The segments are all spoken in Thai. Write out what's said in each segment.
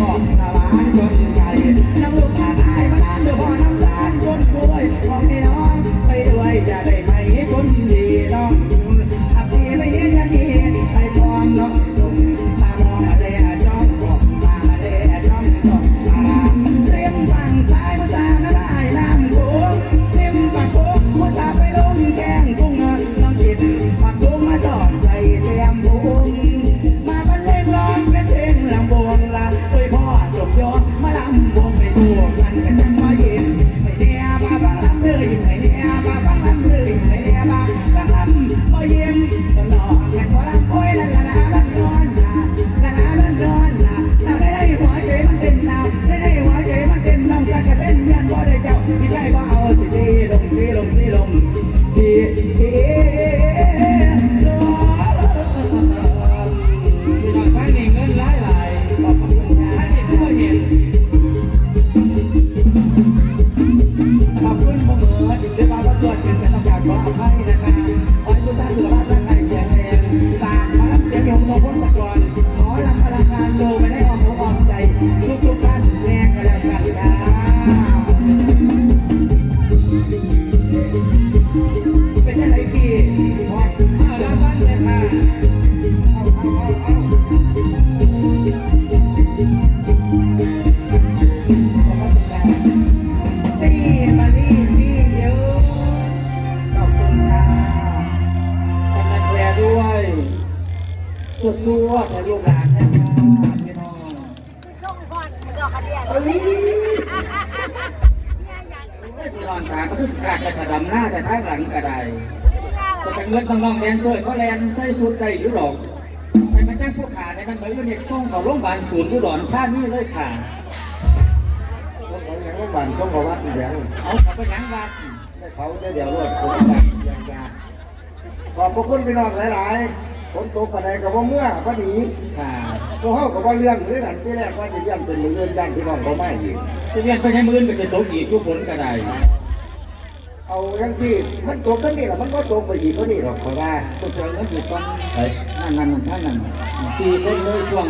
บอกเราว่านดนใจแล้วลูกตา น้าแต่ทางหลังก็ได้ก็เป็นเงินน้องๆแดนเซวยเขาแลนใส่สุดได้หรือหรอกไปมาจ้างผู้ขาในนั้นเหมือนเนี่ยส่งเขาโรงพยาบาลศูนย์ผู้หลอนท่านี่เลยข่ะของยังโรงพยาบส่งเขาวัดอย่างเาเขาไปยังวัดได้เขาจะเดี๋ยวรวดคนไปยังยาขอบพระคุณพี่น้องหลายๆฝนตกกระไดกับว่าเมื่อพอดีค่ะตัวเขากับว่าเลื่อนหรือกันที่แรกว่าจะเลื่อนเป็นเลื่อนด้านพี่น้องเขาไม่ยิ่จะเลื่อนไปให้มือเลื่นไปจะตกอีกทุกฝนกระได เอายังสิมันตกสักนิดหรอมันก็ตกไปอีกก็นี่หรอกเพราะว่าพวกเราเงินอยู่ฟังไอ้นั่นนั่นนั่นท่านนั่นสี่คนเลยช่วง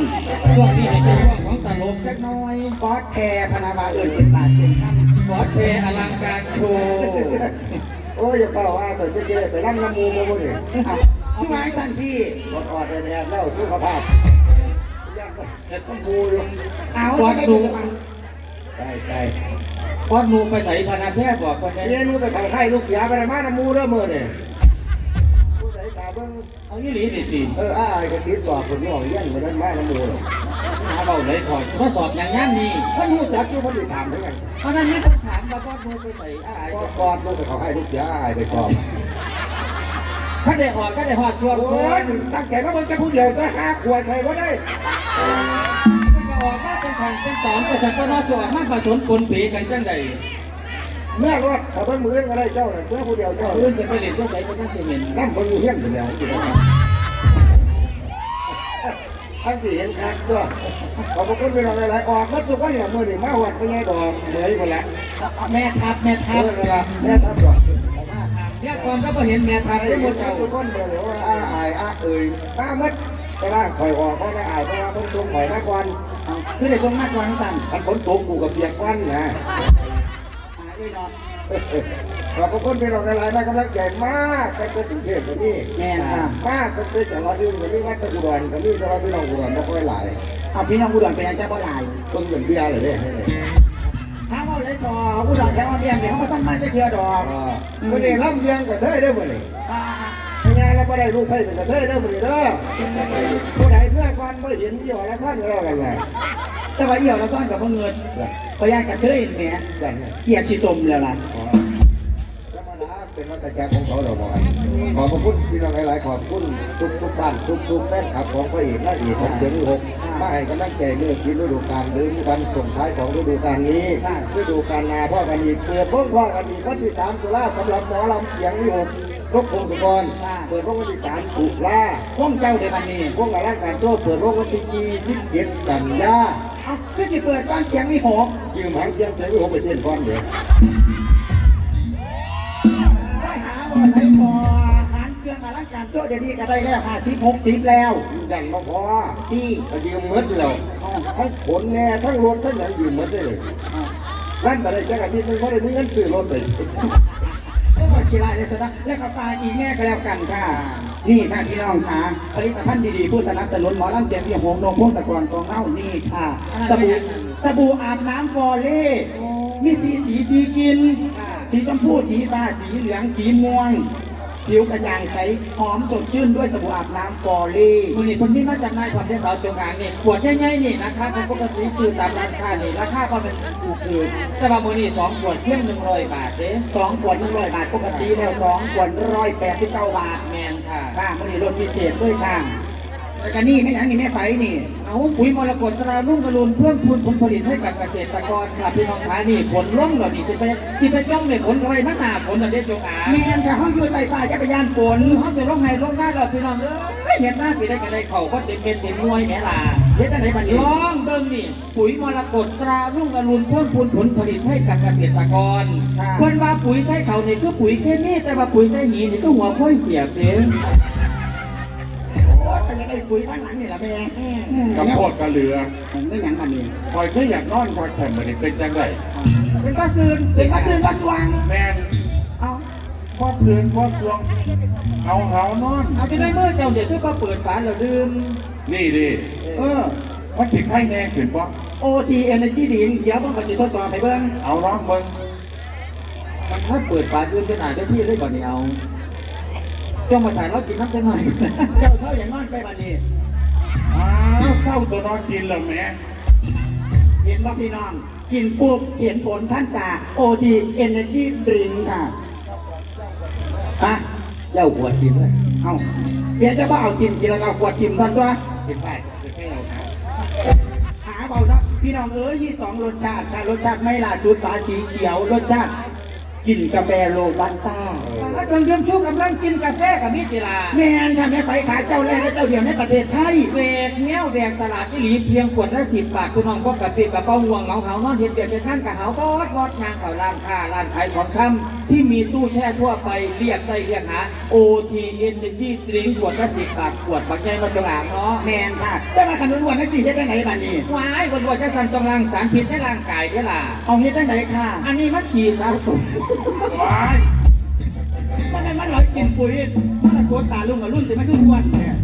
ช่วงนี้ในช่วงของตลกจักหน้อยบอสแพรพนาวาเอื่นเป็นบาทเป็นคำบอสเพอลังการโชว์โอ้ยอย่าเป่าว่าแต่จะเจไปร่ำน้ำมูมาบ่เนี่ยเอาพี่ไม้สั้นพี่อดอดแดดแล้วสุขภาพยากเห็ดน้ำมูอยู่เอาจะได้ดูมันใช่ ใช่บอสหนูไปใส่พนาแพทย์บอกคนนี้เรียนรู้ไปทางไข่ลูกเสียไปในมาน้ำมูเด้อมือเนี่ยผู้ใดตาเบิ่งเอายี่หลีติดตีเอออ้ายก็ติดสอบคนนี้ออกเลี้ยงมาได้มาน้ำมูเลยหาเบาเลยถอดมาสอบอย่างงั้นนี่ท่านรู้จักอยู่คนที่ถามเหมือนกันเพราะนั้นไม่ต้องถามว่าบอสหนูไปใส่อะไรก็กอดลูกไปเขาให้ลูกเสียอ้ายไปสอบถ้าได้หอดก็ได้หอดช่วงโอ้โค้ยงตั้งใจว่ามึงจะพูดเดียวจะหาขวดใส่ก็ได้ ขันเป็นตอนไปสักก็นอจอดมาผสมปนเปกันจังใดแม่รอดถ้าเป็นมือก็ได้เจ้าน่ะเพื่อผู้เดียวเจ้าเพื่อนจะไปเรียนก็ใส่ก็ต้องเสียเงินน้ำเบิ่งอยู่เฮี้ยนอยู่แล้วอยู่แล้วทั้งที่เห็นคักตัวขอบคุณพี่น้องหลายๆออกมาสุกคนเนี่ยมือนี่มาหวัดไปไงดอกเหมยหมดละแม่ทับแม่เอทับอเวลาแม่ทำก่อนเนี่ยก่อนก็พอเห็นแม่ทำไอ้ได้หหมมดดเจ้าทุกคนเดี๋ยวเดี๋ยวว่าอ้าอายอ้าเอ่ยป้ามัด แต่ว่าคอยออกเพราะว่าอายเพราะว่าเพิ่งส่งข่อยมาก่อนเอาคือได้ทรงมากกว่าสั้นคันฝนตกกูกับเปียกวันนะหาด้วยเนาะขอบคุณพี่น้องหลายๆมากกำลังใจมากแต่เป็นกรุงเทพกว่านี้แม่นค่ะมากแต่เป็นจังหวัดอื่นกว่านี้ว่าแต่อุดรก็มีแต่ว่าพี่น้องอุดรไม่ค่อยหลายเอาพี่น้องอุดรเป็นยังไงบ่หลายเพิ่งเหมือนเบียร์เลยเนี่ยถ้าว่าเลยต่ออุดรแถวเรียนเดี๋ยวเขามาตั้งมาจะเชื่อดอกวันนี้รับเลี้ยงกับเธอได้อมื่อนี้อ่ายั งไงเราไม่ได้ลูกไผ่เป็นกับเธอได้อมือเด้อผู้ใดเมื่อก่อนไม่เห็นยี่ห้อละซ่อนก็แล้วกันแหละแต่ว่าเอี่ยวเราซ่อนกับเงินพยานกับเธอเนี่ยเกียรติชิตมแล้วล่ะเป็นวัฏจักรของเขาเราบ่อกขอบพระคุณพี่น้องหลายๆขอบคุณทุกทุกบ้านทุกทุกแฟนคลับของพระเอกและเอกของเสียงหกมาให้กำลังใจเมื่อกินฤดูกาลหรือวันส่งท้ายของฤดูกาลนี้ฤดูกาลนาพ่อกันอีกเปิดเพ้องพ่อกันอีกวันที่3ตุลาสำหรับหมอลำเสียงหก รบพงศกร เปิดพ้องวันที่3ตุลาพวกเจ้าเดี๋ยววันนี้พวกอลังการโชว์เปิดพ้องวันที่27กันยาเอาคือสิเปิดบ้านเสียงมีหกยืมหางเชียงเสียงวิหกไปเต้นฟ้อนเดี๋ยวได้หาบ่ได้บ่หารเครื่องอลังการโจ้เดี๋ยวนี้ก็ได้แล้วห้าสิบหกสิบแล้วยังบ่พอที่ก็ยืมหมดแล้วทั้งขนแน่ทั้งรถทั้งหยังยืมหมดได้เลยนั่นไปได้จักอาทิตย์หนึงเพราะได้มีเงินซื้อรถไป ก็บอกชิลายเลยเถอะนะและกาแฟอีกแง่ก็แล้วกันค่ะ นี่ค่ะพี่น้องค่ะผลิตภัณฑ์ดีๆผู้สนับสนุนหมอลำเสียงเพียงโฮมนมพงศกรกองเอ้านี่ค่ะ สบู่สบู่อาบน้ำฟอเล่มีสีสีสีกิน สีชมพูสีฟ้าสีเหลืองสีม่วง ผิวกระจ่างใสหอมสดชื่นด้วยสบู่อาบน้ำฟอเล่คนนี้คนนี้มาจากนายความได้สาวจงอางนี่ขวดใหญ่ๆนี่นะคะเป็นปกติซื้อตามร้านค้านี่ราคาก็เป็นถูกคือแต่ว่ามือนี่สองขวดเพียงหนึ่งร้อยบาทเด้สองขวดหนึ่งร้อยบาทปกติแล้วสองขวดร้อยแปดสิบเก้าบาทแมนค่ะค่ะมันนี่ลดพิเศษด้วยค่ะแล้ว ก็นี่ไม่ยังนี่แม่ไฟนี่ เอาปุ๋ยมรกตตราลุ่งกระลุนเพิ่มพูนผลผลิตให้กับเกษตรกรค่ะพี่น้องขายนี่ผลล้มเหล่านี้สิไปสิไปย่อมเนี่ยผลกระไรมากหนาผลอันเด็ดจงอางแม่นค่ะห้องอยู่ใต้ฟ้าจักรยานฝนเขาจะลงไห้ลงหน้าเราพี่น้องเอ้ยเห็นหน้าปีได้กันได้เข่าก็เต็มเป็นเต็มมวยแม่ล่ะเฮ็ดจังไดบัดนี้ลองเบิ่งนี่ปุ๋ยมรกตตราลุ่งอรุณเพิ่มพูนผลผลิตให้กับเกษตรกรเพิ่นว่าปุ๋ยใส่เขานี่คือปุ๋ยเคมีแต่ว่าปุ๋ยใส่หีนี่ก็หัวค่อยเสียบเด้ ไงปุ๋ยข้างหลังนี่ละแม่กับโพดกระเหลือไม่หยังบัดนี้คอยเคยอยากนอนคอยแผ่นมันนี่เป็นจังไดเป็นป้าซืนเป็นว่าซื้อว่าสว่างแมนเอาพอคืนพอสวง เอาเหานอน เอาไปได้เมื่อเจ้าเด็กคือป้าเปิดฝาแล้วดื่ม นี่ดิเออว่าสิไข่แน่ขึ้นปะ OT Energy ดินเดี๋ยวเบิ่งก็สิทดสอบให้เบิ่งเอาร้องเบิ่งมันถ้าเปิดฝาดื่มขนาดได้ที่เลยบ่อนี่เอา เจ้ามาถ่ายเรากินน้ำจังหน่อยเจ้าเศร้าอย่างนอนไปบัดนี้อ้าวเศร้าตัวนอนกินแล้วแหม่เห็นว่าพี่น้อง กินปุ๊บเห็นผลท่านตา OT Energy Drink ค่ะฮะเจ้าขวดกินเลยเอาเปลี่ยนจะว่าเอาทิมกินแล้วก็เอาขวดทิมท่านตัวกินไปจะใส่เอาครับหาเบาเนาะพี่น้องเอ้ยมีสองรสชาติค่ะรสชาติไม่ล่าสุดฝาสีเขียวรสชาติ กินกาแฟโรบัสต้าถ้าเดืองดื่มชูกำลังกินกาแฟกับมิตรลาแม่นค่ะแม่ไฟขายเจ้าแรกและเจ้าเดียวในประเทศไทยเวกแนวแดงตลาดอีหลีเพียงขวดละสิบบาทคุณน้องพวกกะปิกระเป๋าห่วงเหงาเหานอนเห็นเบียดเป็นงานกะเหาบอดบอดยางเก่าร้านค้าร้านขายของชำ ที่มีตู้แช่ทั่วไปเรียกใส่เรียกหา OTN ที่ดริงขวดละสิบบาทขวดบางใหญ่มาจงอ่างเนาะแม่นค่ะแต่มาขนุนวันนั้นสิเฮ็ดได้ไหนบ้านี้วายบนบนจะสั่นจงรังสารพิษในร่างกายเด้อล่ะ เอาเฮ็ดได้ไหนค่ะ อันนี้มันขี่สะสมว้ายมันไม่มันร้อยกินปุ๋ยมันตะโกนตาลุงกับรุ่นแต่ไม่ทุกวันเนี่ย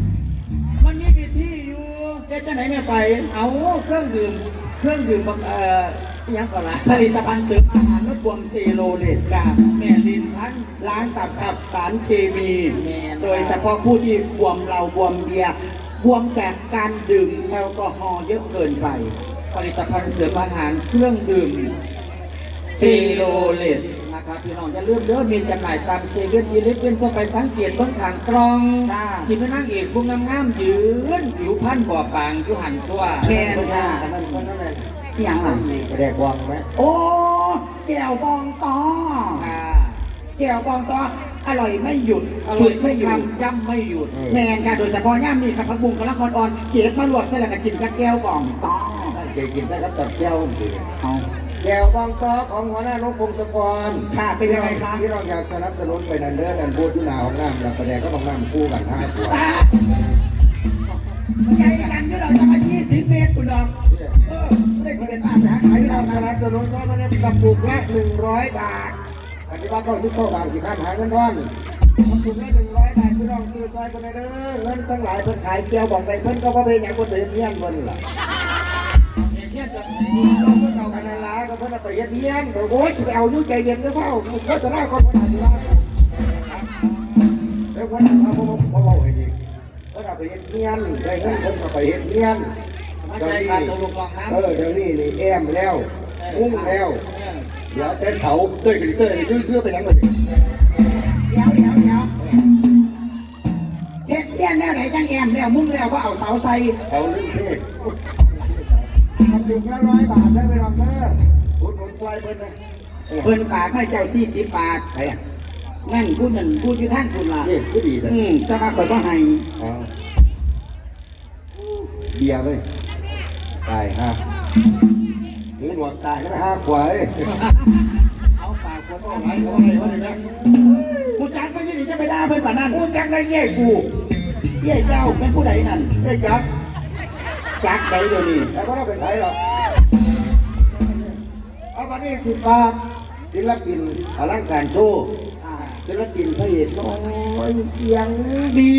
มันมีวิธีอยู่เฮ็ดได้ไหนแม่ไฟเอาเครื่องดื่มเครื่องดื่มบังเอ่ออิห ยังก่อนละผลิตภัณฑ์เสริมอาหารลดบวมเซโลเลตกาแม่ลินพันธุ์ล้างตับขับสารเคมีแม่นโดยเฉพาะผู้ที่บวมเราบวมเบียร์บวมจากการดื่มแอลกอฮอล์เยอะเกินไป ผลิตภัณฑ์เสริมอาหารเครื่องดื่มเซโลเลตนะครับพี่น้องจะเลื่อมเด้อมีจำหน่ายตามเซเว่นอีเลฟเว่นก็ไปสังเกตเบื้องขางกรองค่ะสิเป็นนางเอกผู้งามๆยืนผิวพรรณบ่อบางอยู่หันตัวแม่นค่ะ อันนั้นคนนั้นแหละอหย่างไรแดกวางไหมโอ้แจ่วบองตออ่าแจ่วบองตออร่อยไม่หยุดอร่ฉุอยดทุไม่กหยุดคำจำไม่หยุด แมนค่ะโดยเฉพาะย่ามนี่ครับพักบุ้งกระลำพอนอ่อนเก็บมาลวกเสร็จแล้วก็กินกับแก้วบองตอตั้งใจกินได้ครับตับแก้วจริงเอา แก้วบางตอของหัวหน้านกพงศกรค่ะเป็นยังไงคะที่เราอยากสนับสนุนไปนันเดอร์นันบูดที่หนาของน้ำแล้วประเดี๋ยวก็ต้องน้ำคู่กันห้าตัวอะใจกันที่เราจะมา20เมตรคุณดอก หาขายที่ที่เราเราสนับสนุนซอยมันกระปุกละหนึ่งร้อยบาทอันนี้ว่าก็ซื้อข้าวบางสี่ขั้นหาเงินทอนกระปุกละหนึ่งร้อยบาทพี่น้องซื้อซอยคนในเด้อเงินทั้งหลายเพิ่นขายแก้วบอกไปเพิ่นก็บ่เป็นอย่างคนเป็นเงี้ยนเพิ่นล่ะเห็นเนี่ยจะเราเพิ่งเอากักันนนั่นละล่ะก็เพิ่นเอาไปเฮ็ดเงี้ยนโอ้ยสิไปเอายู่ใจเย็นเด้อเฝ้าโฆษณาก่อนคนอาจจะว่าแล้วคนนั้นเขาบ่บ่บ่ให้ยิงเพิ่นเอาไปเฮ็ดเงี้ยนได้เงินเพิ่นก็ไปเฮ็ดเงี้ยน มาใจการตกลงรองน้ำเออเดี๋ยวนี้นี่แอมแล้วมุ้งแล้วเออเดี๋ยวแต่เสาเต้ยกับเต้ยยื้อเสื้อไปยังไงเดี๋ยวเดี๋ยวเดี๋ยวเฮ็ดเลี้ยนแนวไหนจังแอมแล้วมุ่งแล้วว่าเอาเสาใส่เสาลื่นเทศทำถึงละร้อยบาทได้ไปลองเด้ออุดหนุนซอยเพิ่นนะเพิ่นฝากให้เจ้า40บาทใครอะนั่นพูดนั่นพูดอยู่ท่านคุณล่ะเจ็บก็ดีแต่อืมแต่ว่าข่อยบ่ให้เอาเบียร์เว้ย ตายฮะหมูหนวดตายแล้วห้าขวายเอาฝากคนเอาไอ้ไว้เขาอะไรวะเนี่ยนะกูจักไม่ได้จะไปด่าเพิ่นป่านนั้นกูจักได้แย่กูเย้เจ้าเป็นผู้ใดนั่นได้จักจักใดเดี๋ยวนี้แต่ว่าเราเป็นไทยหรอกเอาวันนี้สิฝากศิลปินอลังการโชว์อ่าศิลปินพระเอกน้อยเสียงดี